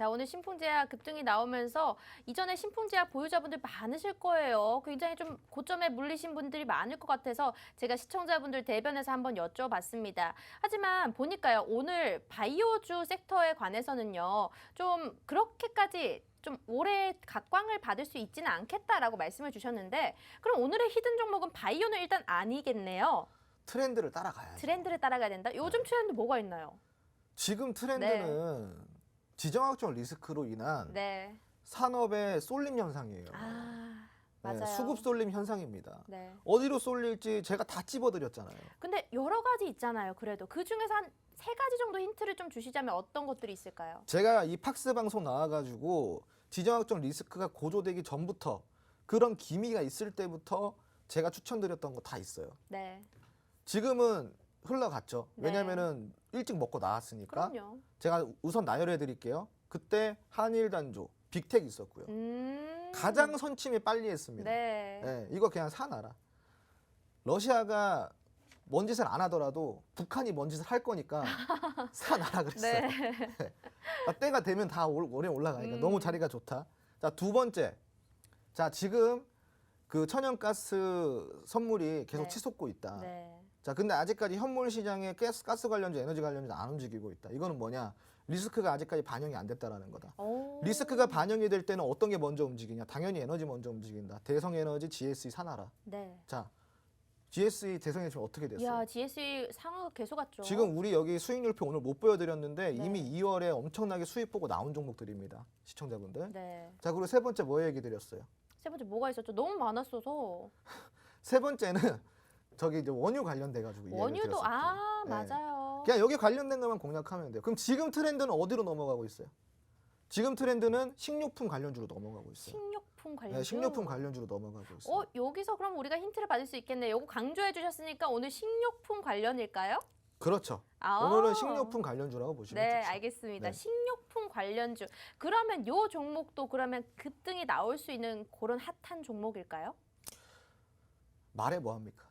자, 오늘 신풍제약 급등이 나오면서 이전에 신풍제약 보유자분들 많으실 거예요. 굉장히 좀 고점에 물리신 분들이 많을 것 같아서 제가 시청자분들 대변해서 한번 여쭤봤습니다. 하지만 보니까요, 오늘 바이오주 섹터에 관해서는요, 좀 그렇게까지 좀 오래 각광을 받을 수 있지는 않겠다라고 말씀을 주셨는데 그럼 오늘의 히든 종목은 바이오는 일단 아니겠네요. 트렌드를 따라가야죠. 트렌드를 따라가야 된다. 요즘 트렌드 뭐가 있나요? 지금 트렌드는 지정학적 리스크로 인한 네. 산업의 쏠림 현상이에요. 아, 네, 맞아요. 수급 쏠림 현상입니다. 네. 어디로 쏠릴지 제가 다 찝어드렸잖아요. 근데 여러 가지 있잖아요. 그래도 그 중에서 한 세 가지 정도 힌트를 좀 주시자면 어떤 것들이 있을까요? 제가 이 팍스 방송 나와가지고 지정학적 리스크가 고조되기 전부터 그런 기미가 있을 때부터 제가 추천드렸던 거 다 있어요. 네. 지금은 흘러갔죠. 네. 왜냐면은 일찍 먹고 나왔으니까. 그럼요. 제가 우선 나열해 드릴게요. 그때 한일 단조, 빅텍 있었고요. 음. 가장 선침이 빨리 했습니다. 네. 네, 이거 그냥 사놔라. 러시아가 뭔 짓을 안 하더라도 북한이 뭔 짓을 할 거니까 사놔라 그랬어요. 네. 아, 때가 되면 다 올- 오래 올라가니까 음. 너무 자리가 좋다. 자, 두 번째. 자, 지금 그 천연가스 선물이 계속 네. 치솟고 있다. 네. 자, 근데 아직까지 현물 시장에 가스, 가스 관련주, 에너지 관련주 안 움직이고 있다. 이거는 뭐냐? 리스크가 아직까지 반영이 안 됐다라는 거다. 오. 리스크가 반영이 될 때는 어떤 게 먼저 움직이냐? 당연히 에너지 먼저 움직인다. 대성 에너지, GSE 사놔라. 네. 자, GSE 대성에너지 지금 어떻게 됐어요? 야, GSE 상하가 계속 갔죠. 지금 우리 여기 수익률표 오늘 못 보여드렸는데 네. 이미 2월에 엄청나게 수익 보고 나온 종목들입니다. 시청자분들. 네. 자, 그리고 세 번째 뭐 얘기 드렸어요? 세 번째 뭐가 있었죠? 너무 많았어서. 세 번째는 저기 이제 원유 관련돼 가지고 원유도. 아, 네. 맞아요. 그냥 여기 관련된 것만 공략하면 돼요. 그럼 지금 트렌드는 어디로 넘어가고 있어요? 지금 트렌드는 식료품 관련주로 넘어가고 있어요. 식료품 관련. 네, 식료품 관련주로 넘어가고 있어요. 어, 여기서 그럼 우리가 힌트를 받을 수 있겠네요. 요거 강조해 주셨으니까 오늘 식료품 관련일까요? 그렇죠. 아. 오늘은 식료품 관련주라고 보시면 네, 좋죠. 알겠습니다. 네. 식료품 관련주. 그러면 요 종목도 그러면 급등이 나올 수 있는 그런 핫한 종목일까요? 말해 뭐 합니까?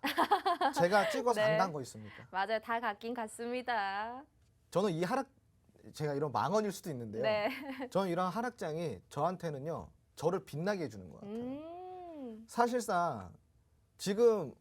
제가 찍어서 네. 안 간 거 있습니까? 맞아요. 다 같긴 같습니다. 저는 이 하락 제가 이런 망언일 수도 있는데요. 네. 저는 이런 하락장이 저한테는요 저를 빛나게 해주는 것 같아요. 음. 사실상 지금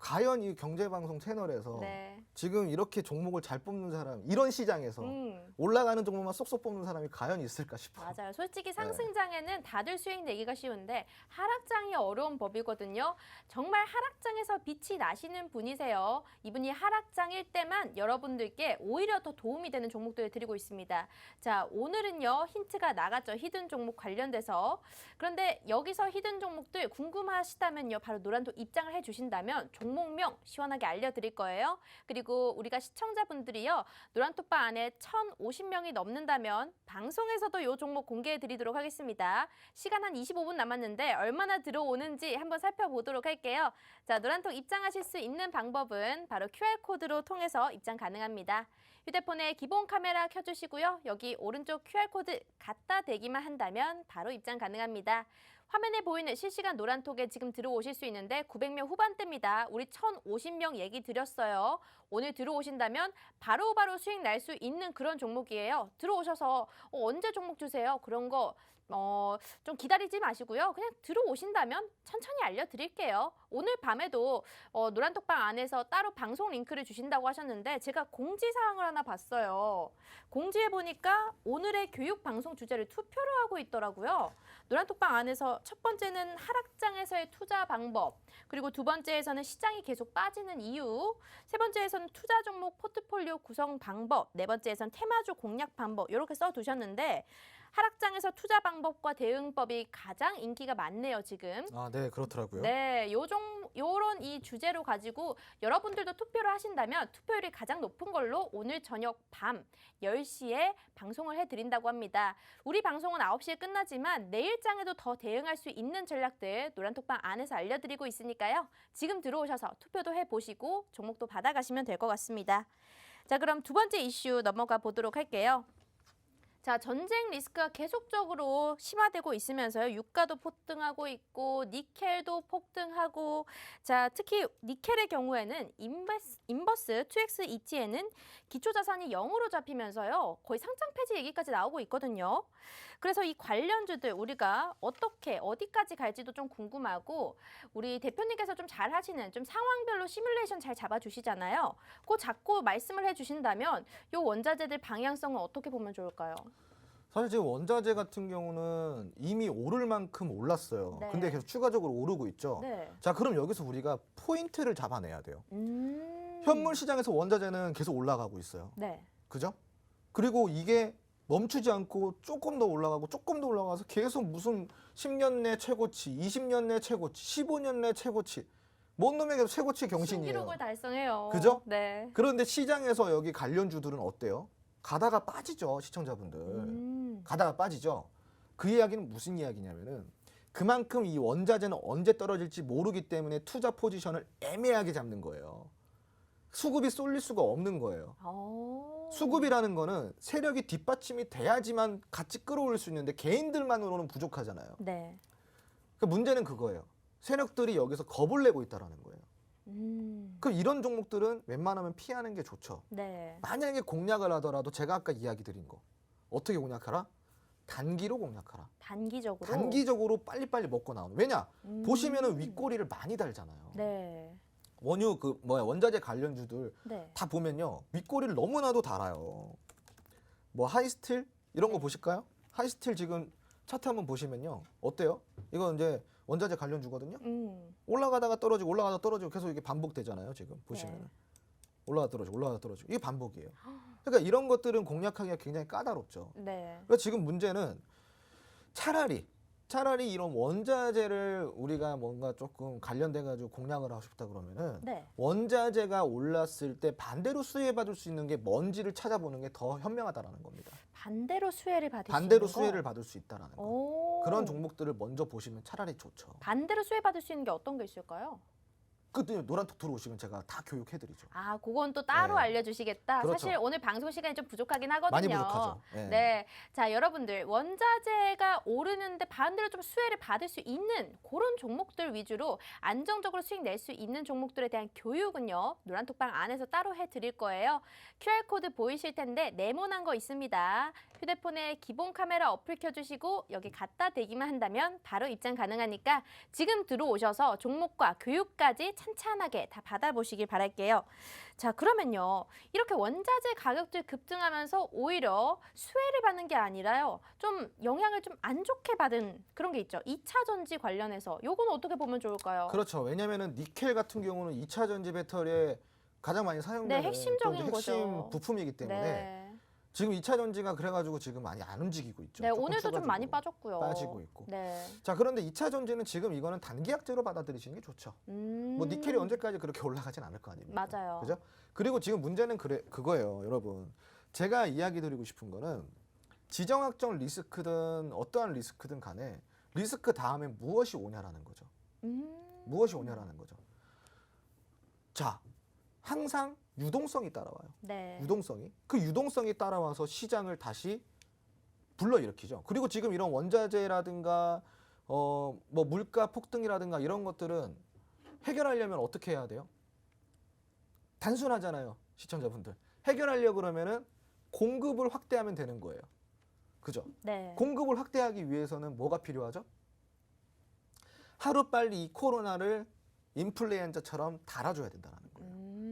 과연 이 경제방송 채널에서 네. 지금 이렇게 종목을 잘 뽑는 사람 이런 시장에서 음. 올라가는 종목만 쏙쏙 뽑는 사람이 과연 있을까 싶어요. 맞아요. 솔직히 네. 상승장에는 다들 수익 내기가 쉬운데 하락장이 어려운 법이거든요. 정말 하락장에서 빛이 나시는 분이세요. 이분이 하락장일 때만 여러분들께 오히려 더 도움이 되는 종목들을 드리고 있습니다. 자, 오늘은요. 힌트가 나갔죠. 히든 종목 관련돼서. 그런데 여기서 히든 종목들 궁금하시다면요. 바로 노란톡 입장을 해 주신다면 종 목명 시원하게 알려드릴 거예요. 그리고 우리가 시청자분들이요. 노란톡방 안에 1,050명이 넘는다면 방송에서도 이 종목 공개해 드리도록 하겠습니다. 시간 한 25분 남았는데 얼마나 들어오는지 한번 살펴보도록 할게요. 자, 노란톡 입장하실 수 있는 방법은 바로 QR코드로 통해서 입장 가능합니다. 휴대폰에 기본 카메라 켜주시고요. 여기 오른쪽 QR코드 갖다 대기만 한다면 바로 입장 가능합니다. 화면에 보이는 실시간 노란 톡에 지금 들어오실 수 있는데 900명 후반대입니다. 우리 1,050명 얘기 드렸어요. 오늘 들어오신다면 바로 바로 수익 날 수 있는 그런 종목이에요. 들어오셔서 어, 언제 종목 주세요? 그런 거 어, 좀 기다리지 마시고요. 그냥 들어오신다면 천천히 알려드릴게요. 오늘 밤에도 어, 노란톡방 안에서 따로 방송 링크를 주신다고 하셨는데 제가 공지사항을 하나 봤어요. 공지해 보니까 오늘의 교육 방송 주제를 투표로 하고 있더라고요. 노란톡방 안에서 첫 번째는 하락장에서의 투자 방법, 그리고 두 번째에서는 시장이 계속 빠지는 이유, 세 번째에서는 투자 종목 포트폴리오 구성 방법, 네 번째에서는 테마주 공략 방법 이렇게 써 두셨는데 하락장에서 투자 방법과 대응법이 가장 인기가 많네요 지금. 아, 네, 그렇더라고요. 네, 요종 요런 이 주제로 가지고 여러분들도 투표를 하신다면 투표율이 가장 높은 걸로 오늘 저녁 밤 10시에 방송을 해 드린다고 합니다. 우리 방송은 9시에 끝나지만 내일 장에도 더 대응할 수 있는 전략들 노란톡방 안에서 알려 드리고 있으니까요. 지금 들어오셔서 투표도 해 보시고 종목도 받아 가시면 될 것 같습니다. 자, 그럼 두 번째 이슈 넘어가 보도록 할게요. 자, 전쟁 리스크가 계속적으로 심화되고 있으면서요. 유가도 폭등하고 있고 니켈도 폭등하고 자, 특히 니켈의 경우에는 인버스, 인버스 2X ET에는 기초 자산이 0으로 잡히면서요. 거의 상장 폐지 얘기까지 나오고 있거든요. 그래서 이 관련주들 우리가 어떻게 어디까지 갈지도 좀 궁금하고 우리 대표님께서 좀 잘 하시는 좀 상황별로 시뮬레이션 잘 잡아 주시잖아요. 그 자꾸 말씀을 해 주신다면 요 원자재들 방향성은 어떻게 보면 좋을까요? 사실 지금 원자재 같은 경우는 이미 오를 만큼 올랐어요. 네. 근데 계속 추가적으로 오르고 있죠. 네. 자, 그럼 여기서 우리가 포인트를 잡아내야 돼요. 음. 현물 시장에서 원자재는 계속 올라가고 있어요. 네. 그죠? 그리고 이게 멈추지 않고 조금 더 올라가고 조금 더 올라가서 계속 무슨 10년 내 최고치, 20년 내 최고치, 15년 내 최고치. 뭔 놈의 계속 최고치 경신이에요. 신기록을 달성해요. 그죠? 네. 그런데 시장에서 여기 관련주들은 어때요? 가다가 빠지죠, 시청자분들. 음. 가다가 빠지죠. 그 이야기는 무슨 이야기냐면은 그만큼 이 원자재는 언제 떨어질지 모르기 때문에 투자 포지션을 애매하게 잡는 거예요. 수급이 쏠릴 수가 없는 거예요. 오. 수급이라는 거는 세력이 뒷받침이 돼야지만 같이 끌어올릴 수 있는데 개인들만으로는 부족하잖아요. 네. 그 문제는 그거예요. 세력들이 여기서 겁을 내고 있다라는 거예요. 음. 그럼 이런 종목들은 웬만하면 피하는 게 좋죠. 네. 만약에 공략을 하더라도 제가 아까 이야기 드린 거 어떻게 공략하라? 단기로 공략하라. 단기적으로. 단기적으로 빨리빨리 먹고 나오는. 왜냐? 음. 보시면은 윗꼬리를 많이 달잖아요. 네. 원유 그 뭐야 원자재 관련주들 네. 다 보면요 윗꼬리를 너무나도 달아요. 뭐 하이스틸 이런 거 보실까요? 하이스틸 지금 차트 한번 보시면요 어때요? 이거 이제 원자재 관련주거든요. 음. 올라가다가 떨어지고 올라가다 떨어지고 계속 이게 반복되잖아요. 지금 보시면 네. 은 올라가 떨어지고 올라가 떨어지고 이게 반복이에요. 그러니까 이런 것들은 공략하기가 굉장히 까다롭죠. 네. 그러니까 지금 문제는 차라리 차라리 이런 원자재를 우리가 뭔가 조금 관련돼 가지고 공략을 하고 싶다 그러면은 네. 원자재가 올랐을 때 반대로 수혜 받을 수 있는 게 뭔지를 찾아보는 게 더 현명하다라는 겁니다. 반대로 수혜를 받을 반대로 수 수혜를 거. 받을 수 있다라는 거. 오. 그런 종목들을 먼저 보시면 차라리 좋죠. 반대로 수혜 받을 수 있는 게 어떤 게 있을까요? 그때 노란 톡 들어오시면 제가 다 교육해드리죠. 아, 그건 또 따로 네. 알려주시겠다. 그렇죠. 사실 오늘 방송 시간이 좀 부족하긴 하거든요. 많이 부족하죠. 예. 네. 자, 여러분들, 원자재가 오르는데 반대로 좀 수혜를 받을 수 있는 그런 종목들 위주로 안정적으로 수익 낼 수 있는 종목들에 대한 교육은요, 노란톡방 안에서 따로 해 드릴 거예요. QR코드 보이실 텐데, 네모난 거 있습니다. 휴대폰에 기본 카메라 어플 켜주시고, 여기 갖다 대기만 한다면 바로 입장 가능하니까 지금 들어오셔서 종목과 교육까지 찬찬하게 다 받아보시길 바랄게요. 자, 그러면요. 이렇게 원자재 가격들 급등하면서 오히려 수혜를 받는 게 아니라요. 좀 영향을 좀 안 좋게 받은 그런 게 있죠. 2차 전지 관련해서 요건 어떻게 보면 좋을까요? 그렇죠. 왜냐면은 니켈 같은 경우는 2차 전지 배터리에 가장 많이 사용되는 네, 핵심적인 좀 핵심 거죠. 부품이기 때문에 네. 지금 2차 전지가 그래가지고 지금 많이 안 움직이고 있죠. 네, 조금 오늘도 좀 추가적으로 많이 빠졌고요. 빠지고 있고. 네. 자 그런데 2차 전지는 지금 이거는 단기 약재로 받아들이시는 게 좋죠. 음. 뭐 니켈이 언제까지 그렇게 올라가진 않을 거 아닙니까? 맞아요. 그죠? 그리고 지금 문제는 그래 그거예요, 여러분. 제가 이야기 드리고 싶은 거는 지정학적 리스크든 어떠한 리스크든 간에 리스크 다음에 무엇이 오냐라는 거죠. 음. 무엇이 오냐라는 거죠. 자, 항상 유동성이 따라와요. 네. 유동성이 그 유동성이 따라와서 시장을 다시 불러일으키죠. 그리고 지금 이런 원자재라든가 어 뭐 물가 폭등이라든가 이런 것들은 해결하려면 어떻게 해야 돼요? 단순하잖아요, 시청자분들. 해결하려 그러면은 공급을 확대하면 되는 거예요. 그죠? 네. 공급을 확대하기 위해서는 뭐가 필요하죠? 하루 빨리 이 코로나를 인플루엔자처럼 달아줘야 된다는 거예요. 음.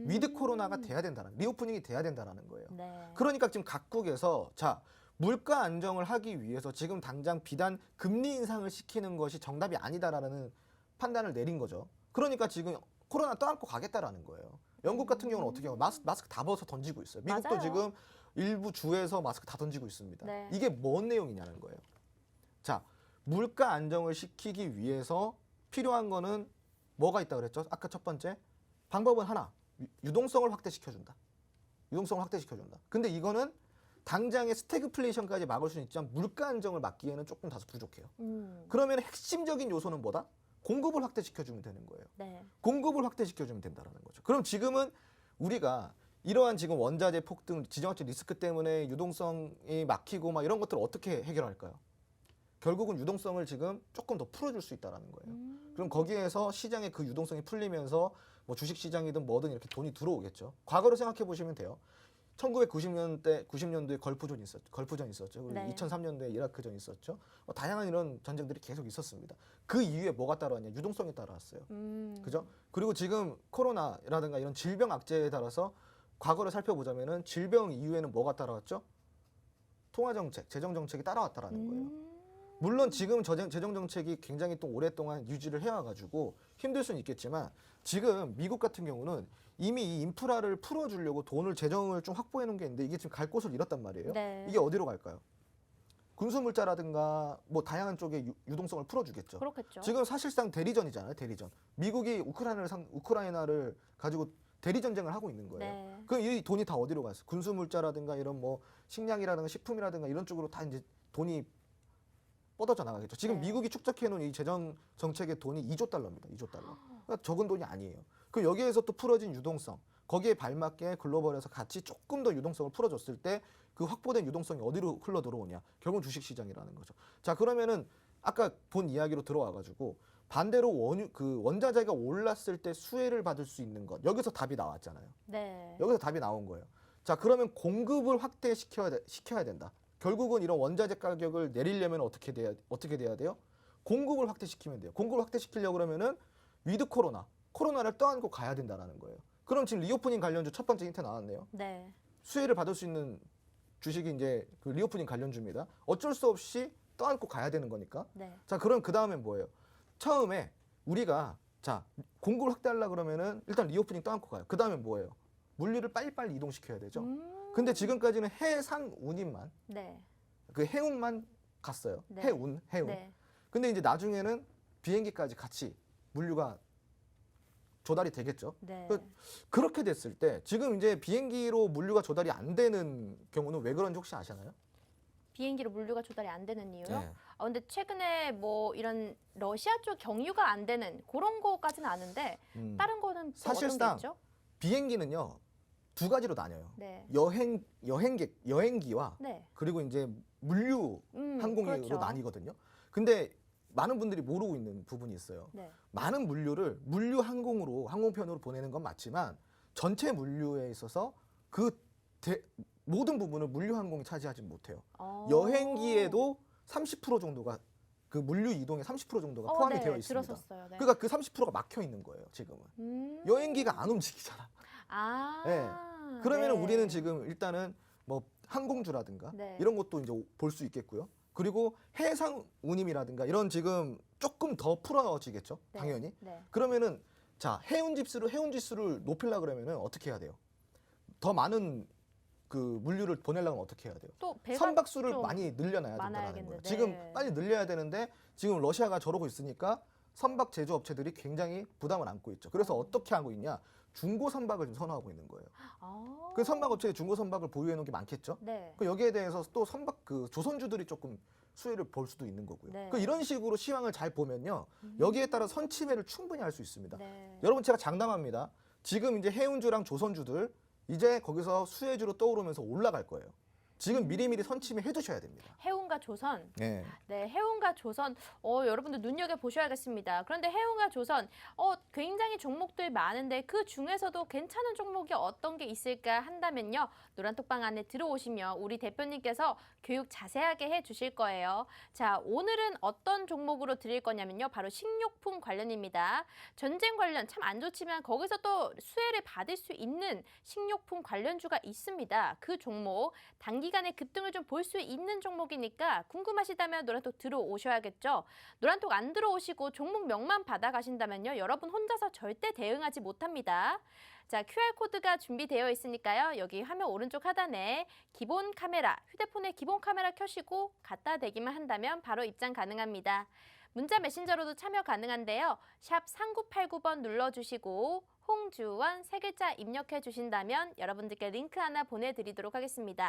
위드 코로나가 돼야 된다는 리오프닝이 돼야 된다는 거예요. 네. 그러니까 지금 각국에서 자 물가 안정을 하기 위해서 지금 당장 비단 금리 인상을 시키는 것이 정답이 아니다라는 판단을 내린 거죠. 그러니까 지금 코로나 떠안고 가겠다라는 거예요. 영국 같은 경우는 어떻게 해요? 마스크, 마스크 다 벗어 던지고 있어요. 미국도 맞아요. 지금 일부 주에서 마스크 다 던지고 있습니다. 네. 이게 뭔 내용이냐는 거예요. 자, 물가 안정을 시키기 위해서 필요한 거는 뭐가 있다 그랬죠? 아까 첫 번째 방법은 하나 유- 유동성을 확대시켜준다. 유동성을 확대시켜준다. 근데 이거는 당장의 스태그플레이션까지 막을 수는 있지만 물가 안정을 막기에는 조금 다소 부족해요. 음. 그러면 핵심적인 요소는 뭐다? 공급을 확대시켜주면 되는 거예요. 네. 공급을 확대시켜주면 된다는 거죠. 그럼 지금은 우리가 이러한 지금 원자재 폭등, 지정학적 리스크 때문에 유동성이 막히고 막 이런 것들을 어떻게 해결할까요? 결국은 유동성을 지금 조금 더 풀어줄 수 있다라는 거예요. 음. 그럼 거기에서 시장의 그 유동성이 풀리면서 뭐 주식 시장이든 뭐든 이렇게 돈이 들어오겠죠. 과거로 생각해 보시면 돼요. 1990년대 90년도에 걸프전 있었죠. 걸프전 있었죠. 그리고 네. 2003년도에 이라크전 있었죠. 뭐 다양한 이런 전쟁들이 계속 있었습니다. 그 이후에 뭐가 따라왔냐? 유동성이 따라왔어요. 음. 그죠? 그리고 지금 코로나라든가 이런 질병 악재에 따라서 과거를 살펴보자면은 질병 이후에는 뭐가 따라왔죠? 통화 정책, 재정 정책이 따라왔다라는 거예요. 음. 물론 지금 저정- 재정 정책이 굉장히 또 오랫동안 유지를 해와가지고 힘들 수는 있겠지만 지금 미국 같은 경우는 이미 이 인프라를 풀어주려고 돈을 재정을 좀 확보해 놓은 게 있는데 이게 지금 갈 곳을 잃었단 말이에요. 네. 이게 어디로 갈까요? 군수물자라든가 뭐 다양한 쪽의 유, 유동성을 풀어주겠죠. 그렇겠죠. 지금 사실상 대리전이잖아요. 대리전. 미국이 우크라이나를 상, 우크라이나를 가지고 대리 전쟁을 하고 있는 거예요. 네. 그럼 이 돈이 다 어디로 갔어? 군수물자라든가 이런 뭐 식량이라든가 식품이라든가 이런 쪽으로 다 이제 돈이 뻗어져 나가겠죠. 지금 네. 미국이 축적해 놓은 이 재정 정책의 돈이 2조 달러입니다. 2조 달러. 그러니까 적은 돈이 아니에요. 그 여기에서 또 풀어진 유동성, 거기에 발맞게 글로벌에서 같이 조금 더 유동성을 풀어줬을 때 그 확보된 유동성이 어디로 흘러 들어오냐? 결국 주식 시장이라는 거죠. 자 그러면은 아까 본 이야기로 들어와 가지고 반대로 원유 그 원자재가 올랐을 때 수혜를 받을 수 있는 것 여기서 답이 나왔잖아요. 네. 여기서 답이 나온 거예요. 자, 그러면 공급을 확대시켜야 돼- 시켜야 된다. 결국은 이런 원자재 가격을 내리려면 어떻게 돼야 어떻게 돼야 돼요? 공급을 확대시키면 돼요. 공급을 확대시키려고 그러면은 위드 코로나, 코로나를 떠안고 가야 된다라는 거예요. 그럼 지금 리오프닝 관련주 첫 번째 힌트 나왔네요. 네. 수혜를 받을 수 있는 주식이 이제 그 리오프닝 관련주입니다. 어쩔 수 없이 떠안고 가야 되는 거니까. 네. 자, 그럼 그 다음엔 뭐예요? 처음에 우리가 자 공급을 확대하려 그러면은 일단 리오프닝 떠안고 가요. 그 다음엔 뭐예요? 물류를 빨리빨리 이동시켜야 되죠. 음. 근데 지금까지는 해상 운임만 네. 그 해운만 갔어요. 네. 해운, 해운. 네. 근데 이제 나중에는 비행기까지 같이 물류가 조달이 되겠죠. 네. 그- 그렇게 됐을 때 지금 이제 비행기로 물류가 조달이 안 되는 경우는 왜 그런지 혹시 아시나요? 비행기로 물류가 조달이 안 되는 이유요? 네. 아, 근데 최근에 뭐 이런 러시아 쪽 경유가 안 되는 그런 거까지는 아는데 음. 다른 거는 또 사실상? 비행기는요 두 가지로 나뉘어요. 네. 여행 여행객 여행기와 네. 그리고 이제 물류 음, 항공으로 그렇죠. 나뉘거든요. 근데 많은 분들이 모르고 있는 부분이 있어요. 네. 많은 물류를 물류 항공으로 항공편으로 보내는 건 맞지만 전체 물류에 있어서 그 대- 모든 부분을 물류 항공이 차지하지 못해요. 어. 여행기에도 30% 정도가 그 물류 이동의 30% 정도가 어, 포함이 네, 되어 있습니다. 들었었어요. 네. 그러니까 그 30%가 막혀 있는 거예요, 지금은. 음. 여행기가 안 움직이잖아. 아. 네. 그러면 네. 우리는 지금 일단은 뭐 항공주라든가 네. 이런 것도 이제 볼 수 있겠고요. 그리고 해상 운임이라든가 이런 지금 조금 더 풀어지겠죠. 네. 당연히. 네. 그러면은 자 해운 지수를 해운 지수를 높이려 그러면은 어떻게 해야 돼요? 더 많은 그 물류를 보내려면 어떻게 해야 돼요? 또 배가 선박수를 좀 많이 늘려놔야 된다는 많아야겠네. 거예요. 네. 지금 빨리 늘려야 되는데 지금 러시아가 저러고 있으니까 선박 제조 업체들이 굉장히 부담을 안고 있죠. 그래서 어떻게 하고 있냐? 중고 선박을 좀 선호하고 있는 거예요. 아. 그 선박 업체에 중고 선박을 보유해 놓은 게 많겠죠. 네. 그 여기에 대해서 또 선박 그 조선주들이 조금 수혜를 볼 수도 있는 거고요. 네. 그 이런 식으로 시황을 잘 보면요. 음. 여기에 따라 선취매를 충분히 할 수 있습니다. 네. 여러분 제가 장담합니다. 지금 이제 해운주랑 조선주들 이제 거기서 수혜주로 떠오르면서 올라갈 거예요. 지금 미리미리 선취매 해두셔야 됩니다. 해운과 조선 네. 네, 해운과 조선, 어, 여러분들 눈여겨 보셔야겠습니다. 그런데 해운과 조선, 어, 굉장히 종목들 많은데 그 중에서도 괜찮은 종목이 어떤 게 있을까 한다면요, 노란 톡방 안에 들어오시면 우리 대표님께서 교육 자세하게 해 주실 거예요. 자, 오늘은 어떤 종목으로 드릴 거냐면요, 바로 식료품 관련입니다. 전쟁 관련 참 안 좋지만 거기서 또 수혜를 받을 수 있는 식료품 관련주가 있습니다. 그 종목 단기 간에 급등을 좀 볼 수 있는 종목이니까 궁금하시다면 노란톡 들어오셔야겠죠. 노란톡 안 들어오시고 종목명만 받아가신다면요. 여러분 혼자서 절대 대응하지 못합니다. 자, QR코드가 준비되어 있으니까요. 여기 화면 오른쪽 하단에 기본 카메라, 휴대폰의 기본 카메라 켜시고 갖다 대기만 한다면 바로 입장 가능합니다. 문자 메신저로도 참여 가능한데요. 샵 3989번 눌러주시고 홍주원 세 글자 입력해 주신다면 여러분들께 링크 하나 보내드리도록 하겠습니다.